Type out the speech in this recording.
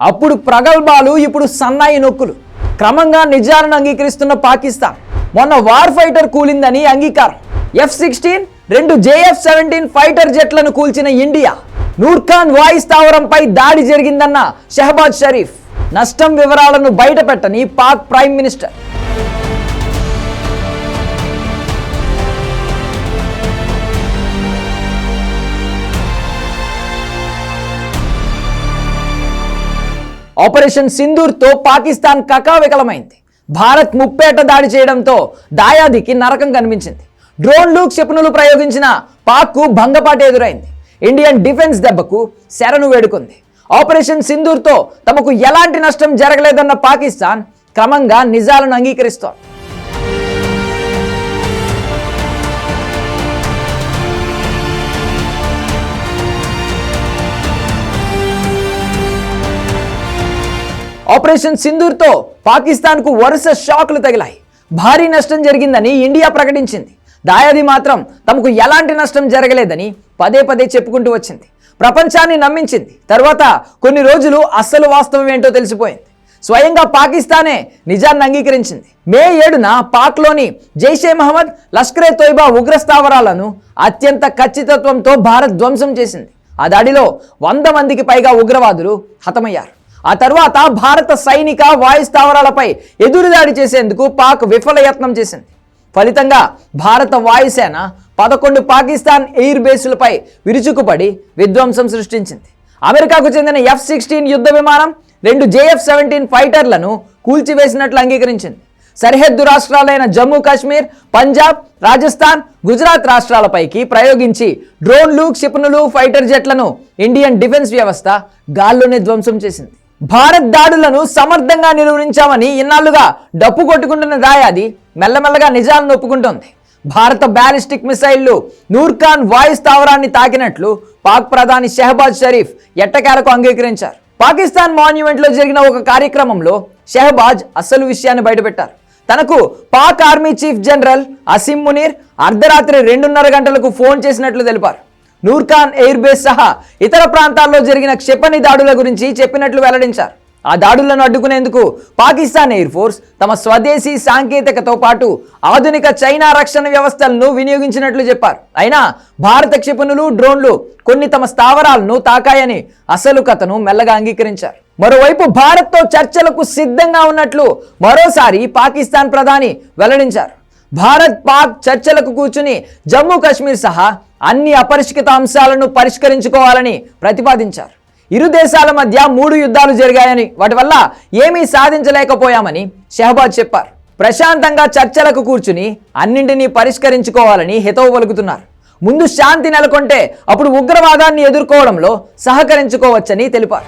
అప్పుడు ప్రగల్భాలు ఇప్పుడు సన్నాయి నొక్కులు. క్రమంగా నిజాలను అంగీకరిస్తున్న పాకిస్తాన్. మొన్న వార్ ఫైటర్ కూలిందని అంగీకారం. ఎఫ్ సిక్స్టీన్ రెండు జేఎఫ్ సెవెంటీన్ ఫైటర్ జెట్లను కూల్చిన ఇండియా. నూర్ఖాన్ వాయు స్థావరంపై దాడి జరిగిందన్న షహబాజ్ షరీఫ్. నష్టం వివరాలను బయటపెట్టని పాక్ ప్రైమ్ మినిస్టర్. ఆపరేషన్ సింధూర్తో పాకిస్తాన్ కకావికలమైంది భారత్ ముప్పేట దాడి చేయడంతో దాయాదికి నరకం కనిపించింది. డ్రోన్లు క్షిపణులు ప్రయోగించిన పాక్కు భంగపాటు ఎదురైంది. ఇండియన్ డిఫెన్స్ దెబ్బకు శరణు వేడుకుంది. ఆపరేషన్ సింధూర్తో తమకు ఎలాంటి నష్టం జరగలేదన్న పాకిస్తాన్ క్రమంగా నిజాలను అంగీకరిస్తోంది. ఆపరేషన్ సింధూర్తో పాకిస్తాన్కు వరుస షాకులు తగిలాయి. భారీ నష్టం జరిగిందని ఇండియా ప్రకటించింది. దాయాది మాత్రం తమకు ఎలాంటి నష్టం జరగలేదని పదే పదే చెప్పుకుంటూ వచ్చింది. ప్రపంచాన్ని నమ్మించింది. తర్వాత కొన్ని రోజులు అస్సలు వాస్తవం ఏంటో తెలిసిపోయింది. స్వయంగా పాకిస్తానే నిజాన్ని అంగీకరించింది. మే ఏడున పాక్లోని జైషే మహమ్మద్ లష్కరే తోయిబా ఉగ్రస్థావరాలను అత్యంత ఖచ్చితత్వంతో భారత్ ధ్వంసం చేసింది. ఆ దాడిలో వంద మందికి పైగా ఉగ్రవాదులు హతమయ్యారు. ఆ తర్వాత భారత సైనిక వాయు స్థావరాలపై ఎదురుదాడి చేసేందుకు పాక్ విఫల యత్నం చేసింది. ఫలితంగా భారత వాయుసేన పదకొండు పాకిస్తాన్ ఎయిర్ బేసులపై విరుచుకుపడి విధ్వంసం సృష్టించింది. అమెరికాకు చెందిన ఎఫ్ సిక్స్టీన్ యుద్ధ విమానం రెండు జేఎఫ్ సెవెంటీన్ ఫైటర్లను కూల్చివేసినట్లు అంగీకరించింది. సరిహద్దు రాష్ట్రాలైన జమ్మూ కాశ్మీర్ పంజాబ్ రాజస్థాన్ గుజరాత్ రాష్ట్రాలపైకి ప్రయోగించి డ్రోన్లు క్షిపణులు ఫైటర్ జెట్లను ఇండియన్ డిఫెన్స్ వ్యవస్థ గాల్లోనే ధ్వంసం చేసింది. భారత్ దాడులను సమర్థంగా నిలువరించామని ఇన్నాళ్ళుగా డప్పు కొట్టుకుంటున్న దాయాది మెల్లమెల్లగా నిజాలను ఒప్పుకుంటోంది. భారత బ్యాలిస్టిక్ మిసైళ్ళు నూర్ఖాన్ వాయు స్థావరాన్ని తాకినట్లు పాక్ ప్రధాని షెహబాజ్ షరీఫ్ ఎట్టకేలకు అంగీకరించారు. పాకిస్తాన్ మాన్యుమెంట్లో జరిగిన ఒక కార్యక్రమంలో షెహబాజ్ అసలు విషయాన్ని బయటపెట్టారు. తనకు Pak army chief general Asim Munir అర్ధరాత్రి రెండున్నర గంటలకు ఫోన్ చేసినట్లు తెలిపారు. నూర్ఖాన్ ఎయిర్ బేస్ సహా ఇతర ప్రాంతాల్లో జరిగిన క్షిపణి దాడుల గురించి చెప్పినట్లు వెల్లడించారు. ఆ దాడులను అడ్డుకునేందుకు పాకిస్తాన్ ఎయిర్ ఫోర్స్ తమ స్వదేశీ సాంకేతికతో పాటు ఆధునిక చైనా రక్షణ వ్యవస్థలను వినియోగించినట్లు చెప్పారు. అయినా భారత క్షిపణులు డ్రోన్లు కొన్ని తమ స్థావరాలను తాకాయని అసలు కథను మెల్లగా అంగీకరించారు. మరోవైపు భారత్తో చర్చలకు సిద్ధంగా ఉన్నట్లు మరోసారి పాకిస్తాన్ ప్రధాని వెల్లడించారు. భారత్ పాక్ చర్చలకు కూర్చుని జమ్మూ కాశ్మీర్ సహా అన్ని అపరిష్కృత అంశాలను పరిష్కరించుకోవాలని ప్రతిపాదించారు. ఇరు దేశాల మధ్య మూడు యుద్ధాలు జరిగాయని వాటి వల్ల ఏమీ సాధించలేకపోయామని షహబాజ్ చెప్పారు. ప్రశాంతంగా చర్చలకు కూర్చుని అన్నింటినీ పరిష్కరించుకోవాలని హితవు పలుకుతున్నారు. ముందు శాంతి నెలకొంటే అప్పుడు ఉగ్రవాదాన్ని ఎదుర్కోవడంలో సహకరించుకోవచ్చని తెలిపారు.